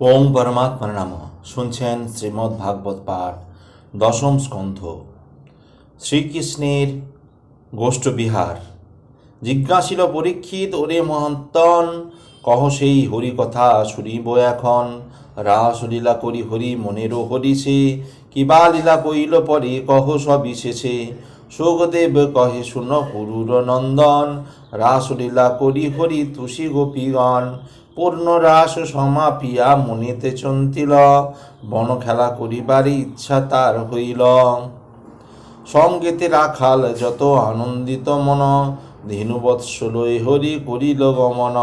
ওম পরমাত্মার নাম। শুনছেন শ্রীমদ্ ভাগবত পাঠ, দশম স্কন্ধ। শ্রীকৃষ্ণের গোষ্ঠবিহার। জিজ্ঞাসিল পরীক্ষিত, ওরে মহন্তন, কহ সেই হরি কথা শুনিব এখন। রাসলীলা করি হরি, মনেরও হরিছে কিবা লীলা কইল পরে কহ সবিশেষে সুখদেব কহে, শুন পুরুর নন্দন। রাসলীলা করি হরি, তুষি গোপীগণ। পূর্ণ রাস সমাপিয়া মনেতে চন্তিল বন খেলা করিবার ইচ্ছা তার হইল। সঙ্গেতে রাখাল যত আনন্দিত মন ধেনুবৎসলয় হরি করিল গমন।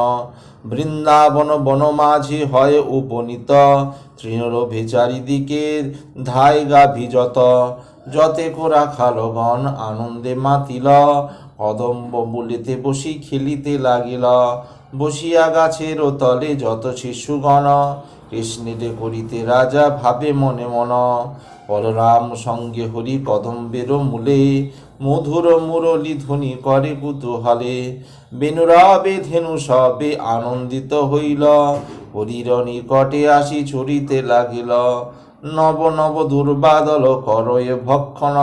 বৃন্দাবন বন মাঝে হয় উপনীত তৃণরভে চারিদিকে ধাই গাভি যত। যতে কোরা খালগণ আনন্দে মাতিল কদম্ব বলিতে বসি খেলিতে লাগিল। বসিয়া গাছের ও তলে যত শিশুগণ, কৃষ্ণেরে করিতে রাজা ভাবে মনে মন। বলরাম সঙ্গে হরি কদম্বের মূলে, মধুর মুরলী ধ্বনি করে কুতূহলে। বেনুরবে ধেনু সবে আনন্দিত হইল, হরির নিকটে আসি ছড়িতে লাগিল। নব নব দুর্বাদল করয়ে ভক্ষণ,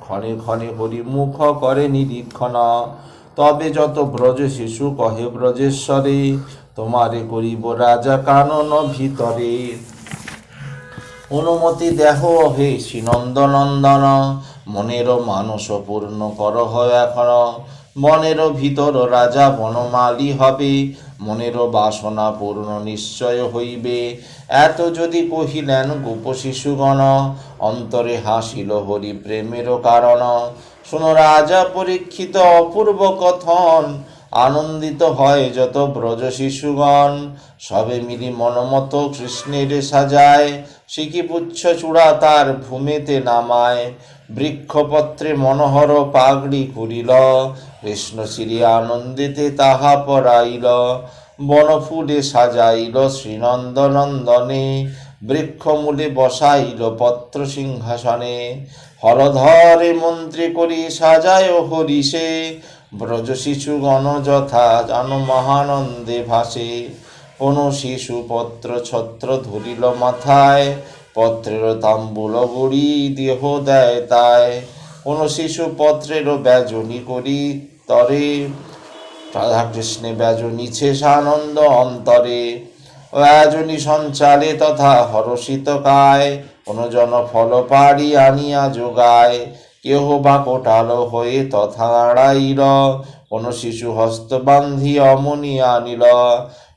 ক্ষণে ক্ষণে হরি মুখ করে নিরীক্ষণ। তবে যত ব্রজ শিশু কহে ব্রজেশ্বরে, তোমারে করিব রাজা কানন ভিতরে। অনুমতি দেহ হে শ্রীনন্দনন্দন, মনের মানস পূর্ণ কর এখন। মনের ভিতর রাজা বনমালী হবে, মনের বাসনা পূর্ণ নিশ্চয় হইবে। এত যদি কহিলেন গোপ শিশুগণ, অন্তরে হাসিল হরি প্রেমের কারণ। শুনো রাজা পরীক্ষিত অপূর্ব কথন, আনন্দিত হয় যত ব্রজ শিশুগণ। সবে মিলি মনমত কৃষ্ণের সাজায় শিকিপুচ্ছ চূড়া তার ভূমিতে নামায়। বৃক্ষপত্রে মনোহর পাগড়ি করিল কৃষ্ণ শ্রী আনন্দিতে তাহা পরাইল বনফুলে সাজাইল শ্রীনন্দনন্দনে, বৃক্ষমূলে বসাইল পত্র সিংহাসনে। হলধরে মন্ত্রী করি সাজায় হরিষে ব্রজ শিশুগণ যথা জান মহানন্দে ভাসে। কোন শিশু পত্র ছত্র ধরিল মাথায়, পত্রের তাম্বুল গুড়ি দেহ দেয় তাই কোন শিশু পত্রের ব্যজনী করি তরে, রাধাকৃষ্ণে ব্যজনীছে সানন্দ অন্তরে। ব্যজনী সঞ্চালে তথা হরষিত কায় কোন জন ফল পাড়ি আনিয়া যোগায়। কেহ বা কোটাল হয়ে তথা আড়াইল। কোন শিশু হস্ত বান্ধি অমনি আনিল।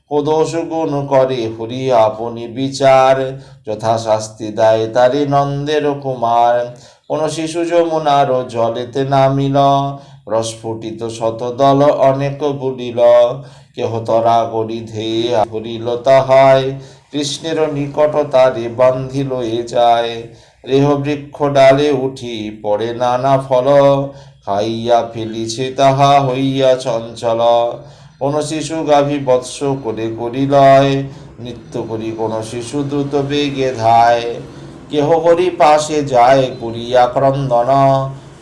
কোদোষ গুণ করে হরি আপনি বিচার। যথা শাস্তি দেয় তারি নন্দের কুমার। কোন শিশু যমুনার জলেতে নামিল। প্রস্ফুটিত শতদল অনেক বুলিল। কেহ তরা গড়ি ধেয়ে হরিল তাহায়। কৃষ্ণের নিকট তারে বান্ধিল এ যায়। রেহ বৃক্ষ ডালে উঠি, পড়ে নানা ফল, খাইয়া ফেলিছে তাহা হইয়া চঞ্চল। কোন শিশু গাভী বৎস করে করি লয়, নৃত্য করি কোন শিশু দ্রুত বেগে ধায়। কেহ হরি পাশে যায় করিয়া ক্রন্দন,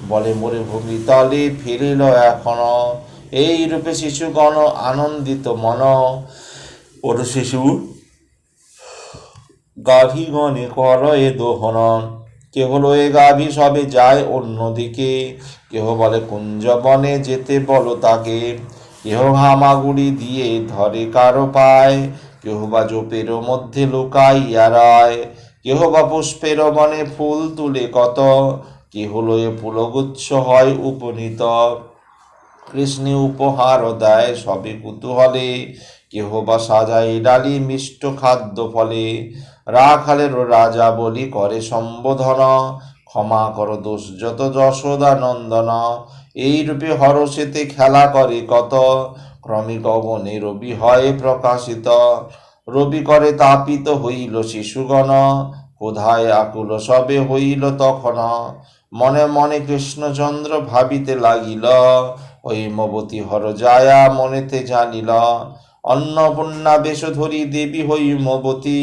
বলে মোরে ভূমি তলে ফিরিল এখন। এই রূপে শিশুগণ আনন্দিত মন। ওর শিশু গাভীগণে কর এ দোহন। কেহ লয়ে গাভী সবে যায় অন্যদিকে, কেহ বলে, কুঞ্জবনে যেতে বলো তাকে। কেহ হামাগুড়ি দিয়ে ধরে কারও পায়। কেহ বা জোপের মধ্যে লুকাইয়া রায়। কেহ বা পুষ্পের বনে ফুল তুলে কত। কেহ লয়ে ফুলগুচ্ছ হয় উপনীত। কৃষ্ণে উপহার দেয় সবে কুতূহলে। কেহ বা সাজাই ডালি মিষ্ট খাদ্য ফলে। রাখালের রাজা বলি করে সম্বোধন, ক্ষমা কর দোষ যত যশোদা নন্দন এই রূপে হরসেতে খেলা করে কত ক্রমিক গগনে রবি হয় প্রকাশিত। রবি করে তাপিত হইল শিশুগণ কোধায় আকুল সবে হইল তখন। মনে মনে কৃষ্ণচন্দ্র ভাবিতে লাগিল হৈমবতী হর যায়া মনেতে জানিল, অন্নপূর্ণা বেশ ধরি দেবী হৈমবতী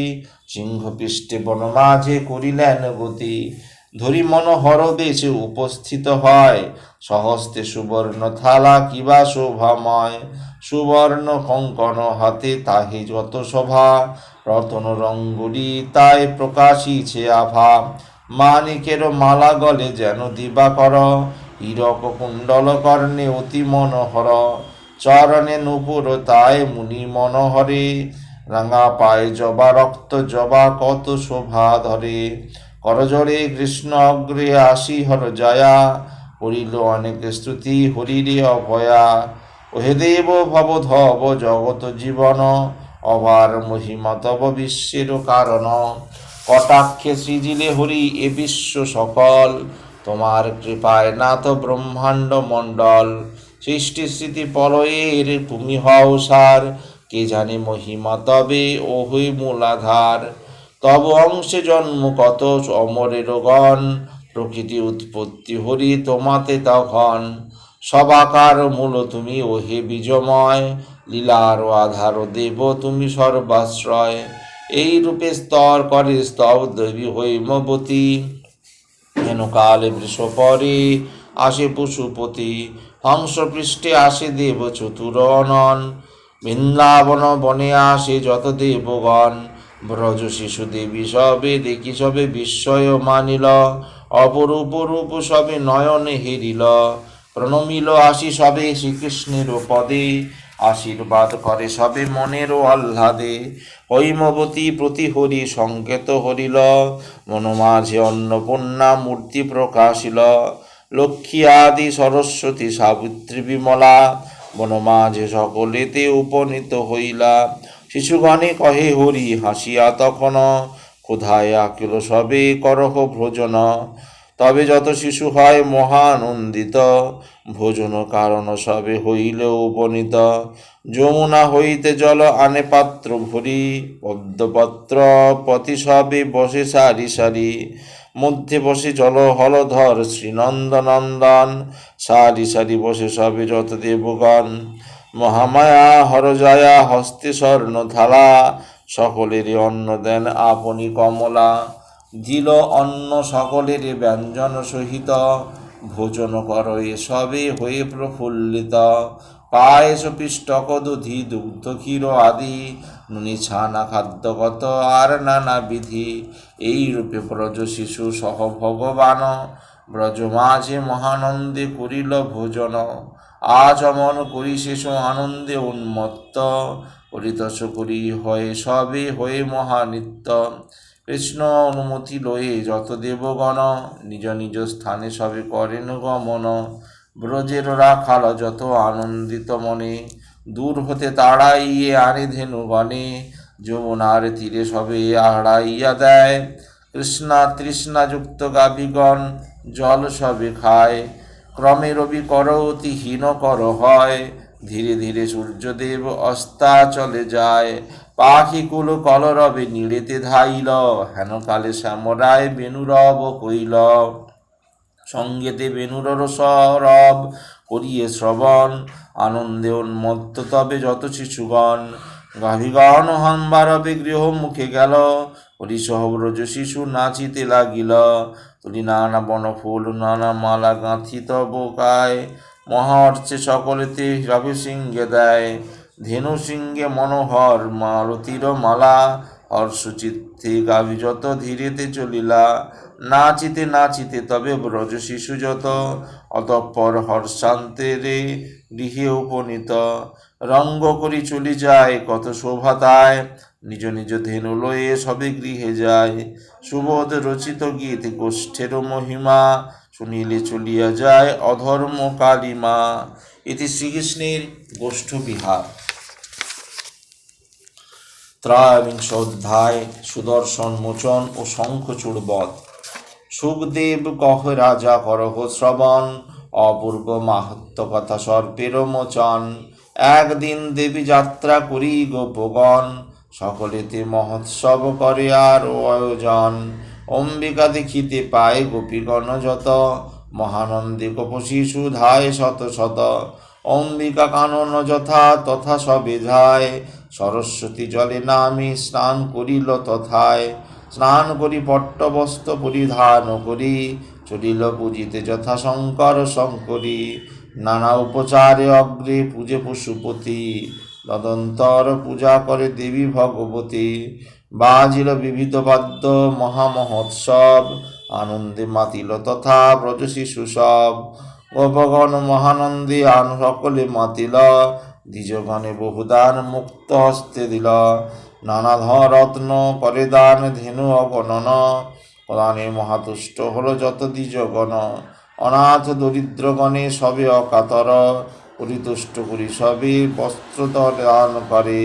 সিংহ পৃষ্ঠে বন মাঝে করিলেন গতি, ধরি মনোহর বেশে উপস্থিত হয়, সহস্তে সুবর্ণ থালা কিবা শোভাময়, সুবর্ণ কঙ্কন হাতে তাহে যত শোভা, রতন রঙ্গুলি তাই প্রকাশিছে আভা, মানিকের মালা গলে যেন দিবাকর হীরক কুণ্ডল কর্ণে অতি মনোহর, চরণে নুপুর তাই মুনি মনোহরে, রাঙা পায়ে জবা, রক্ত জবা কত শোভা ধরে। করজরে কৃষ্ণ অগ্রে আসি হর জয়া করিল অনেক স্তুতি হরিরে অভয়া। ওহে দেব ভব ধব জগত জীবন, অভার মহিমা তব বিশ্বের কারণ। কটাক্ষে সৃজিলে হরি এ বিশ্ব সকল তোমার কৃপায় নাথ ব্রহ্মাণ্ড মণ্ডল, সৃষ্টি স্মৃতি পলয়ের তুমি হও সার। কে জানে মহিমা তবে ও হই মূলাধার। তব অংশে জন্ম কত অমরের গণ, প্রকৃতি উৎপত্তি হরি তোমাতে তখন। সবাকার মূল তুমি ওহে বিজময়, লীলার আধার দেব তুমি সর্বাশ্রয়। এই রূপে স্তর করে স্তব দেবী হৈমবতী হেন কালে বৃষ পরে আসে পশুপতি। হংস পৃষ্ঠে আসে দেব চতুরনন। বৃন্দাবন বনে আসে যত দেবগণ। ব্রজ শিশু দেবী সবে দেখি সবে বিস্ময় মানিল। অপরূপ রূপ সবে নয়নে হেরিল। প্রণমিল আসি সবে শ্রীকৃষ্ণের পদে আশীর্বাদ করে সবে মনের আহ্লাদে। হৈমবতী প্রতি হরি সংকেত হরিল মনোমাঝে অন্নপূর্ণা মূর্তি প্রকাশিল। লক্ষ্মী আদি সরস্বতী সাবিত্রী বিমলা বনমাঝে সকলেতে উপনীত হইলা। শিশুগণে কহে, হরি হাসিয়া তখন, ক্ষুধায় আকিল সবে করহ ভোজন। তবে যত শিশু হয় মহানন্দিত, ভোজন কারণ সবে হইল উপনীত। যমুনা হইতে জল আনে পাত্র ভরি, পদ্মপত্র পতি সবে বসে সারি সারি। মধ্যে বসে জল হলধর শ্রীনন্দনন্দন, সারি সারি বসে সবে যত দেবগণ। মহামায়া, হরজয়া, হস্তে স্বর্ণ থালা সকলেরই অন্ন দেন আপনি কমলা। দিল অন্ন সকলের ব্যঞ্জন সহিত। ভোজন কর এসবে হয়ে প্রফুল্লিত। পায়েস, পিষ্টক দুগ্ধ, ক্ষীর আদি, নুনি, ছানা, খাদ্যগত আর নানা বিধি। এই রূপে ব্রজ শিশু সহ ভগবান। ব্রজ মাঝে মহানন্দে করিল ভোজন। আচমন করি শেষ আনন্দে উন্মত্ত। করিতস করি হয়ে সবে হয়ে মহানিত্য। কৃষ্ণ অনুমতি লয়ে যত দেবগণ নিজ নিজ স্থানে সবে করেন গমন। ব্রজের রাখাল যত আনন্দিত মনে, দূর হতে তাড়াইয়ে আনে ধেনুগণে, যমুনার তীরে সবে আড়াইয়া দেয়। কৃষ্ণা তৃষ্ণাযুক্ত গাভীগণ জল সবে খায়। ক্রমে রবি কর অতি হীন কর হয় ধীরে ধীরে সূর্যদেব অস্তা চলে যায়। পাখি কুল কলরবে নীড়েতে ধাইল, হেন কালে শ্যামরায় বেনুরব কইল। সঙ্গেতে বেনুরর সরব করিয়ে শ্রবণ, আনন্দে উন্মত্ত তবে যত শিশুগণ। গাভীগণ হম্বারবে গৃহ মুখে গেল হরিসহ ব্রজ শিশু নাচিতে লাগিল। তুলি নানা বনফুল, নানা মালা গাঁথিত বোকায় মহার্চে সকলেতে রবি সিংহে দেয়। ধেনু সিংহে মনোহর মালতীর মালা হর্ষচিত্তে গাভী যত ধীরেতে চলিলা, নাচিতে নাচিতে তবে ব্রজ শিশু যত, অতঃপর হর্ষান্তে রে গৃহে উপনীত। রঙ্গ করি চলি যায়, কত শোভাতায় নিজ নিজ ধেনু লয়ে সবে গৃহে যায়। সুবোধ রচিত গীত, গোষ্ঠের মহিমা, শুনিলে চলিয়া যায় অধর্ম কালিমা। এটি শ্রীকৃষ্ণের গোষ্ঠ বিহার। ত্রয়োবিংশ অধ্যায় সুদর্শন মোচন ও শঙ্খচূড় বধ। সুখদেব কহ, রাজা করহ শ্রবণ, অপূর্ব মাহাত্ম কথা সর্পের মোচন একদিন দেবী যাত্রা করি গোপগণ সকলেতে মহোৎসব করে আর আয়োজন। অম্বিকা দেখিতে পায় গোপীগণ যত, মহানন্দে গোপ শিশু ধায় শত শত। অম্বিকা কানন যথা তথা সবে যায় সরস্বতী জলে নামে স্নান করিল তথায়। স্নান করি পট্টবস্ত্র পরিধান করি, চলিল পূজিতে যথা শঙ্কর। শঙ্করী নানা উপচারে অগ্রে পূজে পশুপতি, তদন্তর পূজা করে দেবী ভগবতী। বাজিল বিবিধ বাদ্য মহামহোৎসব, আনন্দে মাতিল তথা ব্রজ শিশু সব। গোপগণ মহানন্দে আন সকলে মাতিল দ্বিজগণে বহুদান মুক্ত হস্তে দিল। নানা ধন রত্ন করে দান ধেনু অগণন প্রদানে মহাতুষ্ট হল যত দ্বিজগণ। অনাথ দরিদ্রগণে সবে অকাতর। পরিতুষ্ট করি সবে বস্ত্র দান করে।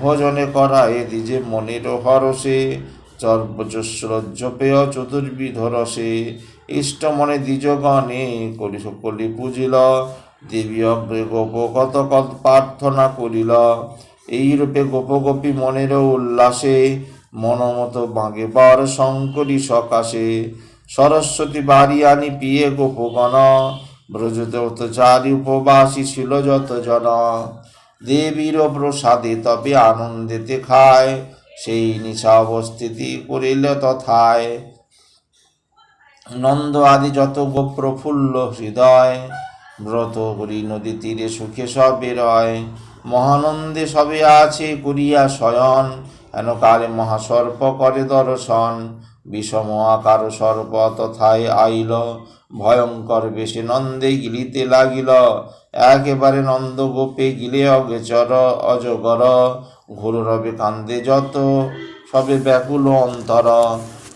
ভোজনে করায় দিজে মনের হরসে চর্বচস্রজ্জ পেয় চতুর্বিধ রসে। ইষ্ট মনে দ্বিজগণে করি সকলি পুজিল দেবী অগ্রে গোপ কত কত প্রার্থনা করিল। এইরূপে গোপগোপী মনের উল্লাসে মনমত বাঁকে বার শঙ্করী সকাশে। সরস্বতী বাড়ি আনি পিয়ে গোপগণ, ব্রজতে চারি উপবাসী ছিল যত জন দেবীর প্রসাদে তবে আনন্দেতে খায়, সেই নিশা অবস্থিতি করিল তথায়। নন্দ আদি যত গোপ্রফুল্ল হৃদয় ব্রত করি নদী তীরে সুখে সবে রয় মহানন্দে সবে আছে করিয়া শয়ন হেন কালে মহাসর্প করে দর্শন। বিষম আকার সর্প তথায় আইল, ভয়ঙ্কর বেশে নন্দে গিলিতে লাগিল। একেবারে নন্দ গোপে গিলে অগেচর, অজগর। ঘোর রবে কান্দে যত, সবে ব্যাকুল অন্তর।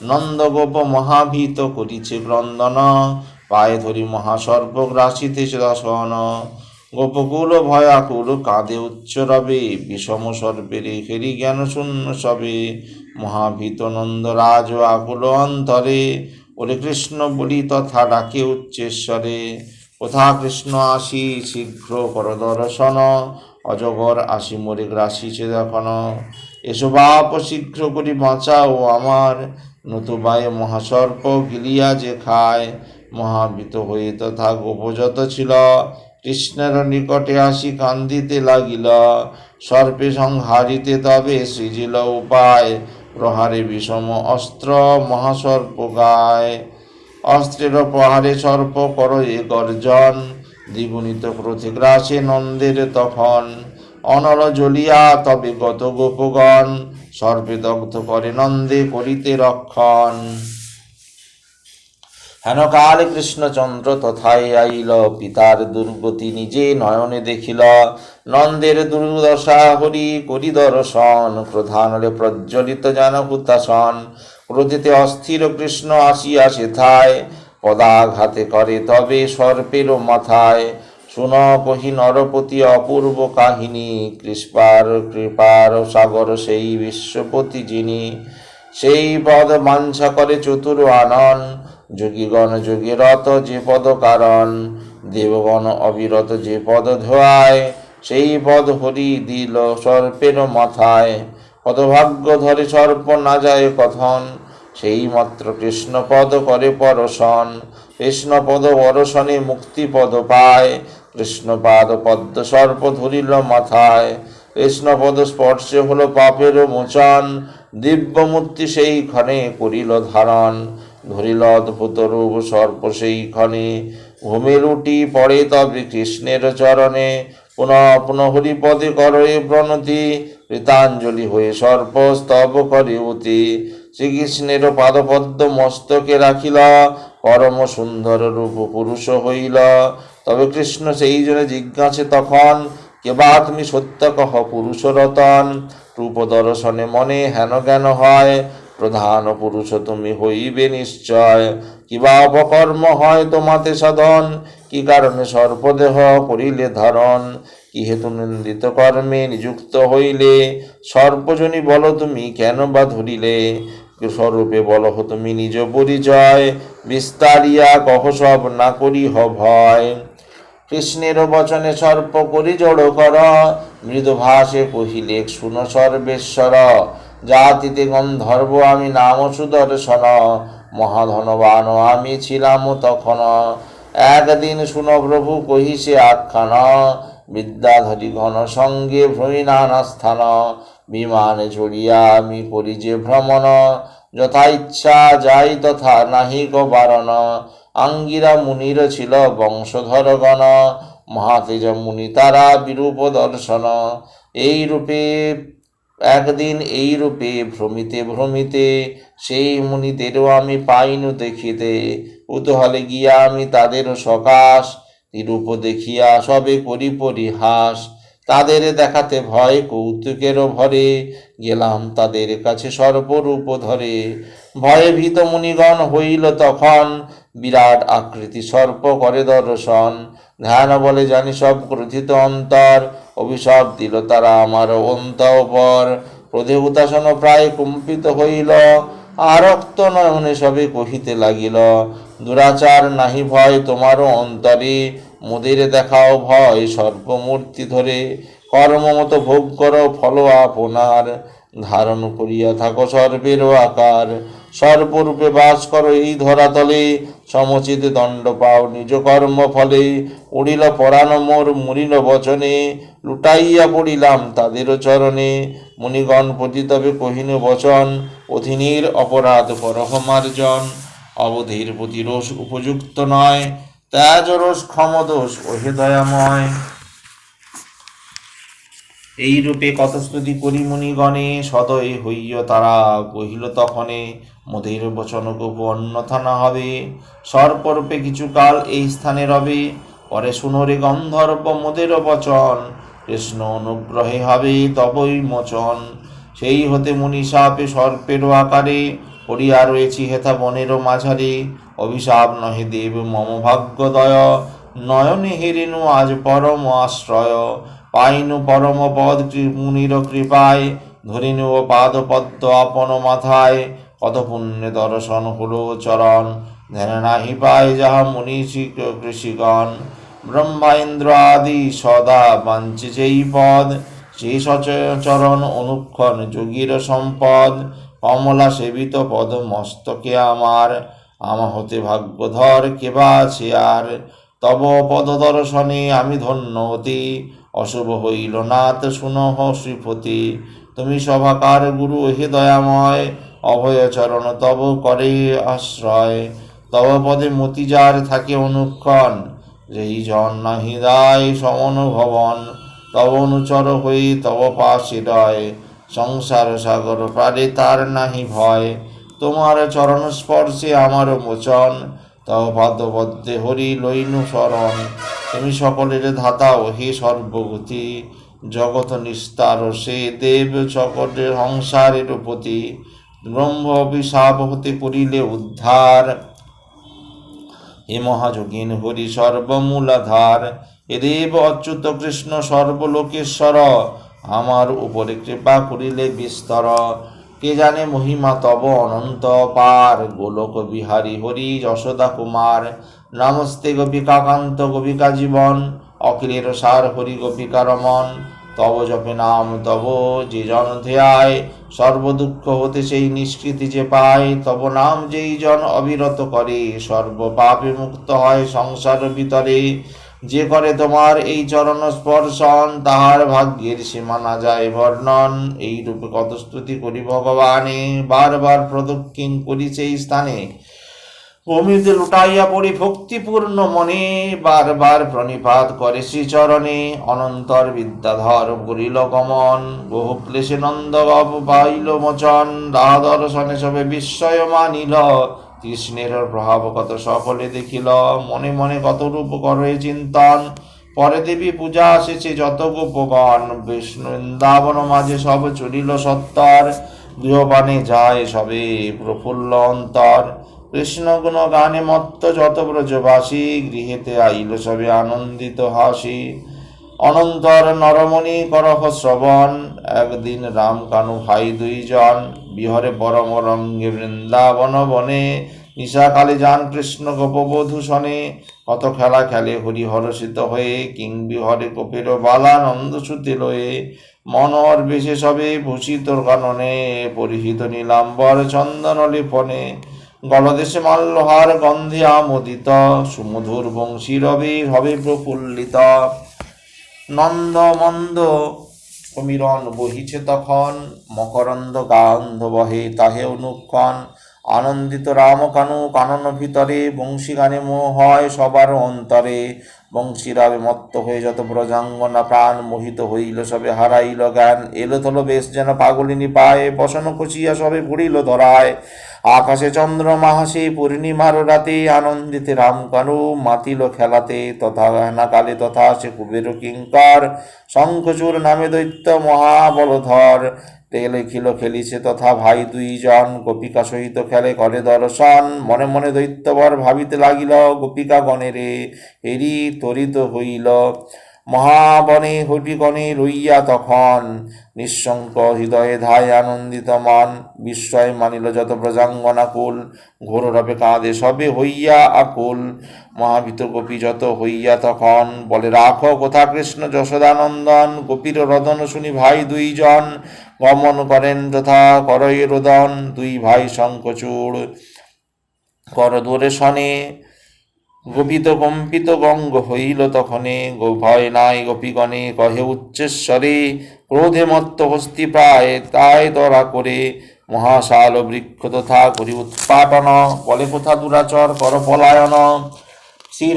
নন্দগোপ মহাভীত করিছে ক্রন্দন। পায়ে ধরি মহাসর্প গ্রাসিতে দশন গোপকুল ভয়াকুল কাঁদে উচ্চ রবে, বিষম সর্পের ফেরি জ্ঞান শূন্য সবে। মহাভীত নন্দ রাজ আকুল অন্তরে, ওরে কৃষ্ণ বলি তথা ডাকে উচ্চেশ্বরে। কোথা কৃষ্ণ আসি শীঘ্র কর দর্শন অজগর আসি মরে গ্রাসিছে দেখন এসো বাপ, শীঘ্র করি বাঁচাও আমার, নতুবায় মহাসর্প গিলিয়া যে খায়। মহাবিত হয়ে তথা গোপযত ছিল। কৃষ্ণের নিকটে আসি কান্দিতে লাগিল। সর্পে সংহারিতে তবে সৃজিল উপায়। প্রহারে বিষম অস্ত্র মহাসর্প গায়। অস্ত্রের প্রহারে সর্প কর এ গর্জন। দ্বিগুণিত প্রতিগ্রাসে নন্দের তখন অনল জ্বলিয়া তবে গত গোপগণ। সর্পে দগ্ধ করে নন্দে করিতে রক্ষণ। হেন কাল কৃষ্ণচন্দ্র তথায় আইল, পিতার দুর্গতি নিজে নয়নে দেখিল। নন্দের দুর্দশা হরি করি দর্শন, প্রধানরে প্রজ্বলিত জানকুতাসন ক্রোধেতে অস্থির কৃষ্ণ আসিয়া সেথায়, পদাঘাতে করে তবে সর্পের মাথায়। শুন কহি নরপতি অপূর্ব কাহিনী, কৃষ্পার কৃপার সাগর সেই বিশ্বপতি যিনি। সেই পদ বাঞ্ছা করে চতুর আনন যোগীগণ যোগীরত যে পদ কারণ, দেবগণ অবিরত যে পদ ধোয়ায়, সেই পদ হরি দিল সর্পের মাথায়। পদভাগ্য ধরে সর্প না যায় কথন, সেই মাত্র কৃষ্ণপদ করে পরশন। কৃষ্ণপদ অরসনে মুক্তিপদ পায়, কৃষ্ণপাদ পদ্ম সর্প ধরিল মাথায়। কৃষ্ণপদ স্পর্শে হলো পাপের মোচন, দিব্যমূর্তি সেই ক্ষণে করিল ধারণ। ধরিল অদ্ভুত রূপ সর্প সেই ক্ষণে ঘুমে লুটি পড়ে তবে কৃষ্ণের চরণে। পুনঃ পুনঃ হরিপদে করে প্রণতি। কৃতাঞ্জলি হয়ে সর্প স্তব করে অতি শ্রীকৃষ্ণের পাদপদ্ম মস্তকে রাখিল। পরম সুন্দর রূপ পুরুষ হইল। তবে কৃষ্ণ সেই জন্য জিজ্ঞাসে তখন কেবা তুমি সত্য কহ পুরুষ রতন রূপ দর্শনে মনে হেন জ্ঞান হয়? প্রধান পুরুষ, তুমি হইবে নিশ্চয়। কিবা অপকর্ম হয় তোমাতে সাধন? কি কারণে সর্পদেহ করিলে ধারণ? কি হেতু নিন্দিত কর্মে নিযুক্ত হইলে? সর্বজনী বলো তুমি কেন বা ধরিলে? স্বরূপে বলহ তুমি নিজ পরিচয়। বিস্তারিয়া কহ সব না করি হ ভয়। কৃষ্ণের বচনে সর্প করি জড় কর। মৃদু ভাষে কহিলে শুন সর্বেশ্বর জাতিতে গন্ধর্ব আমি নাম সুদর্শন মহাধনবান আমি ছিলাম তখন। একদিন শুন প্রভু কহিছে আখ্যান বিদ্যাধরী ঘন সঙ্গে ভ্রমিনানা স্থান। বিমানে চড়িয়া আমি করি যে ভ্রমণ, যথা ইচ্ছা যাই তথা নাহি বারণ। আঙ্গিরা মুনির ছিল বংশধর গণ মহাতেজ মুনি তারা বিরূপ দর্শন। এই রূপে একদিন এই রূপে ভ্রমিতে ভ্রমিতে সেই মুনিদেরও আমি পাইনু দেখিতে। কুতূহলে গিয়া আমি তাদেরও সকাশ তিরূপ দেখিয়া সবে করি পরিহাস তাদের দেখাতে ভয়, কৌতুকেরও ভরে, গেলাম তাদের কাছে সর্বরূপ ধরে। ভয়ে ভীত মুনিগণ হইল তখন, বিরাট আকৃতি সর্প করে দর্শন। ধ্যান বলে জানি সব ক্রোধিত অন্তর অভিশাপ দিল তারা আমার অন্তপর প্রদেবতাসন প্রায় কম্পিত হইল আরক্ত নয়নে সবে কহিতে লাগিল, দুরাচার নাহি ভয় তোমারও অন্তরে, মোদের দেখাও ভয় সর্বমূর্তি ধরে। কর্মমত ভোগ করো ফল আপনার। ধারণ করিয়া থাকো সর্বেরও আকার। সর্বরূপে বাস করো এই ধরাতলে। সমচিত দণ্ড পাও নিজ কর্ম ফলে। উড়িল পরাণ মোর মুরিল বচনে। লুটাইয়া পড়িলাম তাদেরও চরণে। মুনিগণ পতিতবে কহিন বচন, অধীনের অপরাধ পরহমার্জন অবধির প্রতি রোষ উপযুক্ত নয় ত্যাজ রোষ ক্ষমদোষ ওহে এই রূপে কত স্তুতি করি মুনিগণে, সদয় হইয় তারা, কহিল তখনে, মোদের বচন গোপ অন্যথা না হবে। সর্পরূপে কিছুকাল এই স্থানে রবে, পরে শুনরে গন্ধর্ব মোদের বচন। কৃষ্ণ অনুগ্রহে হবে তবই মোচন। সেই হতে মুনি সাপে সর্পেরও আকারে, পড়িয়া রয়েছি হেথা বনেরও মাঝারে। অভিশাপ নহে দেব মম ভাগ্যদয়, নয়নে হেরেনু আজ পরম আশ্রয়। পাইনু পরম পদ মুনির কৃপায় ধরিনু পাদ পদ্ম আপন মাথায়। কত পুণ্যে দর্শন হলো চরণ ধ্যান নাহি পায় যাহা মুনিষিক কৃষিগণ। ব্রহ্মা ইন্দ্র আদি সদা বাঞ্ছে যেই পদ সেই সচরণ অনুক্ষণ যোগীর সম্পদ। কমলা সেবিত পদ মস্তকে আমার, আমা হতে ভাগ্যধর কেবা আছে আর। তব পদ দর্শনে আমি ধন্য অতি। অশুভ হইল নাথ শুনহ শ্রীপতি। তুমি সভাকার গুরু হে দয়াময় অভয় চরণ, তব করে আশ্রয়। তব পদে মতিজার থাকে অনুক্ষণ। যেই জন নাহি দায় সমন ভবন, তব অনুচর হই তব পাশে রয়। সংসার সাগর পারে তার নাহি ভয়। তোমার চরণ স্পর্শে আমার মোচন। তব পাদপদ্মে হরি লইনু শরণ। তুমি সকলের ধাতাও হে সর্বগতি জগৎ নিস্তার সে দেব সকলের সংসারের পতি ব্রহ্ম অভিশাপ হতে করিলে উদ্ধার। হে মহাযোগীন, হরি সর্বমূলাধার। দেব অচ্যুত কৃষ্ণ সর্বলোকেশ্বর। আমার উপরে কৃপা করিলে বিস্তর। কে জানে মহিমা তব অনন্ত পার। গোলক বিহারী হরি যশোদা কুমার। নমস্তে গোপিকাকান্ত গোপিকা জীবন অখিলের সার হরি গোপিকা রমন তব জপে নাম, তব যে জন ধ্যায় সর্বদুঃখ হতে সেই নিষ্কৃতি যে পায়। তব নাম যেই জন অবিরত করে, সর্ব পাপে মুক্ত হয় সংসার ভিতরে। যে করে তোমার এই চরণ স্পর্শন, তাহার ভাগ্যের সীমানা যায় বর্ণন। এই রূপে কত স্তুতি করি ভগবানে, বারবার প্রদক্ষিণ করি সেই স্থানে। ভূমিতে লুটাইয়া পড়ি ভক্তিপূর্ণ মনে, বারবার প্রণিপাত করে শ্রীচরণে। অনন্তর বিদ্যাধর করিল গমন, বহু ক্লেশে নন্দ পাইল মোচন দর্শনে সবে বিস্ময় মানিল। কৃষ্ণের প্রভাব কত সকলে দেখিল, মনে মনে কত রূপ করে চিন্তন। পরে দেবী পূজা আসেছে যত গোপগণ বিষ্ণু বৃন্দাবন মাঝে সব চলিল সত্তর, গৃহপানে যায় সবে প্রফুল্ল অন্তর। কৃষ্ণ গুণ গানে মত্ত যত ব্রজবাসী গৃহেতে আইল সবে আনন্দিত হাসি। অনন্তর নরমণি করহ শ্রবণ, একদিন রাম কানু ভাই দুইজন, বিহরে পরম রঙ্গে বৃন্দাবন বনে নিশাকালে যান কৃষ্ণ গোপবধূ শনে, কত খেলা খেলে হরি হরষিত হয়ে কিং বিহরে কপির বালা নন্দ সুতে লয়ে, মনোহর বিশেষ হবে ভূষিত কাননে, পরিহিত নীলাম্বর চন্দন লিপনে গলদেশে মাল্যহার গন্ধে আমোদিত সুমধুর বংশী রবে হবে প্রফুল্লিত। নন্দ মন্দ সমীরণ বহিছে তখন, মকরন্দ গান্ধ বহে তাহে অনুক্ষণ। আনন্দিত রাম কানু কানন ভিতরে বংশী গানে মোহ হয় সবার অন্তরে। বংশীরাবে মত্ত হয়ে যত ব্রজাঙ্গনা প্রাণ মোহিত হইল, সবে হারাইল জ্ঞান। এলো থলো বেশ যেন পাগলিনী পায়ে বসন কচিয়া সবে পড়িল ধরায়। আকাশে চন্দ্র হাসে পূর্ণিমার রাতে আনন্দিতে রামকানু মাতিল খেলাতে তথা কালে তথা সে কুবের কিঙ্কর, শঙ্খচূড় নামে দৈত্য মহাবলধর। লেখিল খেলিছে তথা ভাই দুইজন, গোপিকা সহিত খেলে করে দর্শন। মনে মনে দৈত্যবর ভাবিতে লাগিল, গোপিকা গণেরে, হেরি তরিত হইল। মহাবনে হরিগণে লইয়া তখন নিঃশঙ্ক হৃদয়ে ধায় আনন্দিত মন, বিস্ময় মানিল যত প্রজাঙ্গনা কুল, ঘোর রবে কাঁদে সবে হইয়া আকুল। মহাভীত গোপী যত হইয়া তখন বলে, রাখ কোথা কৃষ্ণ যশোদানন্দন, গোপীর রদন শুনি ভাই দুইজন, গমন করেন তথা করয়ে রোদন, দুই ভাই শঙ্কচূড় কর দূরে শনে গোপিত কম্পিত গঙ্গ হইল তখনে ভয় নাই গোপীগণে কহে উচ্চেশ্বরে, ক্রোধে মত্ত হস্তি প্রায় তাই তরা করে মহাশাল বৃক্ষ তথা করি উৎপাটন বলে কোথা দুরাচর, কর পলায়ন।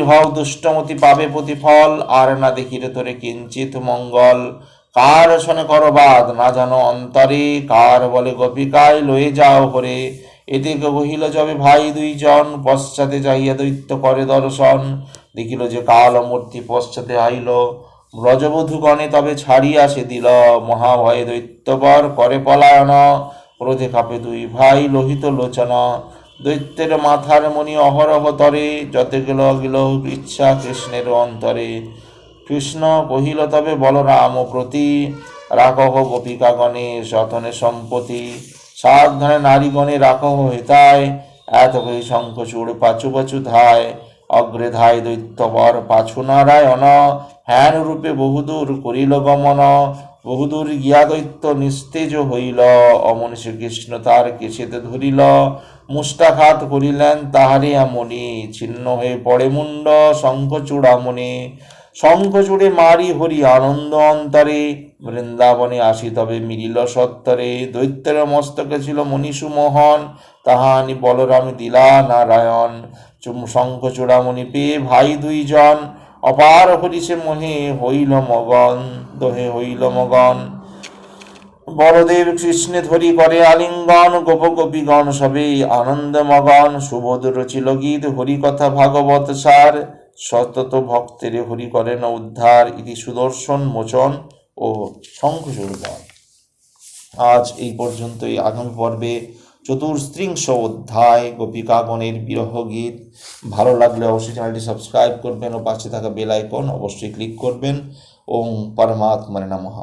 হও দুষ্টমতি, পাবে প্রতিফল, আর না দেখিরে তোরে কিঞ্চিত মঙ্গল। কার শনে করবাদ, না জানো অন্তরে, কার বলে গোপিকায় লয়ে যাও করে। এদিকে কহিল, যবে ভাই দুইজন পশ্চাতে যাইয়া দৈত্য করে দর্শন, দেখিল যে কাল মূর্তি পশ্চাতে আইল। ব্রজবধূগণে তবে ছাড়িয়া সে দিল। মহাভয়ে দৈত্যবর করে পলায়ন, ক্রোধে কাপে দুই ভাই লোহিত লোচন। দৈত্যের মাথার মণি অহরহ তরে, যতে গেল গেল ইচ্ছা কৃষ্ণের অন্তরে। কৃষ্ণ কহিল, তবে বলরাম প্রতি রাখহ গোপিকাগণে সতনে সম্পত্তি। সাবধানে নারীগণে রাখহ হেতায়। এত কই শঙ্খচূড় পাচু পাচু ধায়। অগ্রে ধায় দৈত্যবর পাছু নারায়ণ। হ্যান রূপে বহুদূর করিল গমন। বহুদূর গিয়া দৈত্য নিস্তেজ হইল। অমন শ্রীকৃষ্ণ তার কেশেতে ধরিল। মুষ্টাঘাত করিলেন তাহারে আমনি। ছিন্ন হয়ে পড়ে মুন্ড শঙ্খচূড়ামণি। শঙ্খচূড়ে মারি হরি আনন্দ অন্তরে। বৃন্দাবনে আসি তবে মিলিল সত্তরে। দৈত্যের মস্তকে ছিল মনীষু মোহন। তাহানি বলরাম দিলা নারায়ণ। চুম শঙ্খচূড়ামণি পেয়ে ভাই দুইজন। অপার হরিষে মোহে হইল মগন, দোহে হইল মগন। বড়দেব কৃষ্ণে ধরি করে আলিঙ্গন, গোপ গোপীগণ সবেই আনন্দ মগন। সুবোধ রচিল গীত হরি কথা ভাগবত সার। সতত ভক্তের হরি করেন উদ্ধার ইতি সুদর্শন মোচন ও শঙ্খচূড়গণ আজ এই পর্যন্তই আগামী পর্বে চতুর্স্ত্রিংশ অধ্যায় গোপিকাগণের বিরহ গীত। ভালো লাগলে অবশ্যই চ্যানেলটি সাবস্ক্রাইব করবেন ও পাশে থাকা বেল আইকন অবশ্যই ক্লিক করবেন। ওম পরমাত্মারে নমঃ।